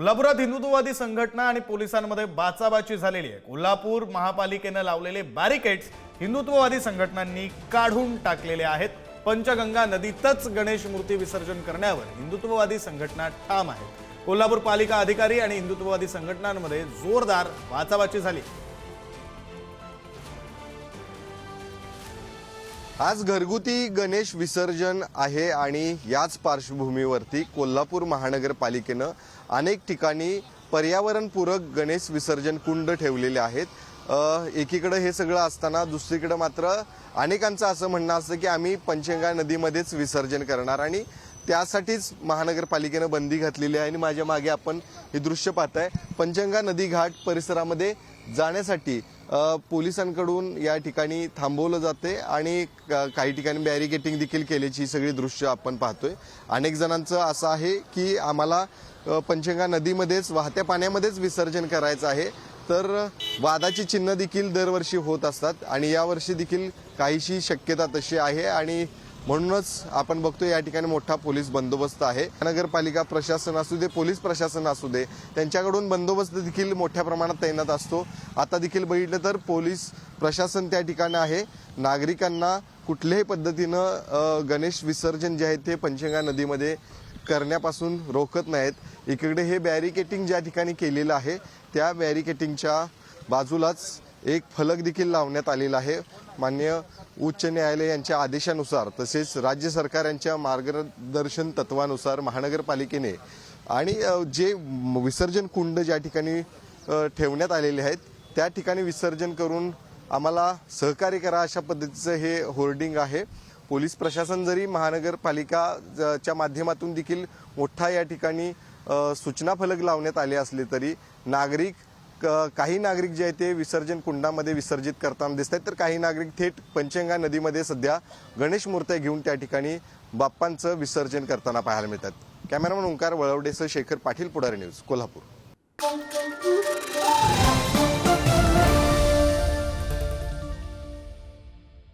कोल्हापुरात हिंदुत्ववादी संघटना आणि पोलिसांमध्ये बाचाबाची झालेली आहे. कोल्हापूर महापालिकेनं लावलेले बॅरिकेड्स हिंदुत्ववादी संघटनांनी काढून टाकलेले आहेत. पंचगंगा नदीतच गणेश मूर्ती विसर्जन करण्यावर हिंदुत्ववादी संघटना ठाम आहेत कोल्हापूर पालिका अधिकारी आणि हिंदुत्ववादी संघटनांमध्ये जोरदार बाचाबाची झाली. आज घरगुती गणेश विसर्जन आहे आणि याच पार्श्वभूमीवरती कोल्हापूर महानगरपालिकेनं अनेक ठिकाणी पर्यावरणपूरक गणेश विसर्जन कुंड ठेवलेले आहेत. एकीकडं एकीकडे हे सगळं असताना दुसरीकडे मात्र अनेकांचं असं म्हणणं असतं की आम्ही पंचगंगा नदीमध्येच विसर्जन करणार आणि त्यासाठीच महानगरपालिकेनं बंदी घातलेली आहे आणि माझ्या मागे आपण हे दृश्य पाहताय. पंचगंगा नदी घाट परिसरामध्ये जाण्यासाठी पोलिसांकडून या ठिकाणी थांबवलं जाते आणि काही ठिकाणी बॅरिकेटिंग देखील केल्याची ही सगळी दृश्य आपण पाहतोय. अनेक जणांचं असं आहे की आम्हाला अ, पंचगंगा नदीमध्येच वाहत्या पाण्यामध्येच विसर्जन करायचं आहे. तर वादाची चिन्ह देखील दरवर्षी होत असतात आणि यावर्षी देखील काहीशी शक्यता तशी आहे आणि म्हणूनच आपण बघतो या ठिकाणी मोठा पोलीस बंदोबस्त आहे. नगरपालिका प्रशासन असू दे पोलीस प्रशासन असू दे त्यांच्याकडून बंदोबस्त देखील मोठ्या प्रमाणात तैनात असतो. आता देखील बघितलं तर पोलीस प्रशासन त्या ठिकाणी आहे. नागरिकांना कुठल्याही पद्धतीनं गणेश विसर्जन जे आहे ते पंचगंगा नदीमध्ये करण्यापासून रोखत नाहीत. इकडे हे बॅरिकेटिंग ज्या ठिकाणी केलेलं आहे त्या बॅरिकेटिंगच्या बाजूलाच एक फलक देखील लावण्यात आलेला आहे. मान्य उच्च न्यायालय यांच्या आदेशानुसार तसेच राज्य सरकार यांच्या मार्गदर्शन तत्वानुसार महानगरपालिकेने आणि जे विसर्जन कुंड ज्या ठिकाणी ठेवण्यात आलेले आहेत त्या ठिकाणी विसर्जन करून आम्हाला सहकार्य करा अशा पद्धतीचं हे होर्डिंग आहे. पोलीस प्रशासन जरी महानगरपालिका च्या माध्यमातून देखील मोठा या ठिकाणी सूचना फलक लावण्यात आले असले तरी नागरिक काही नागरिक जे आहे ते विसर्जन कुंडामध्ये विसर्जित करताना दिसत आहेत. तर काही नागरिक थेट पंचंगा नदीमध्ये सध्या गणेश मूर्त्या घेऊन त्या ठिकाणी बाप्पांचं विसर्जन करताना पाहायला मिळतात. कॅमेरामन ओंकार वळवडेसह शेखर पाटील पुढारी न्यूज कोल्हापूर.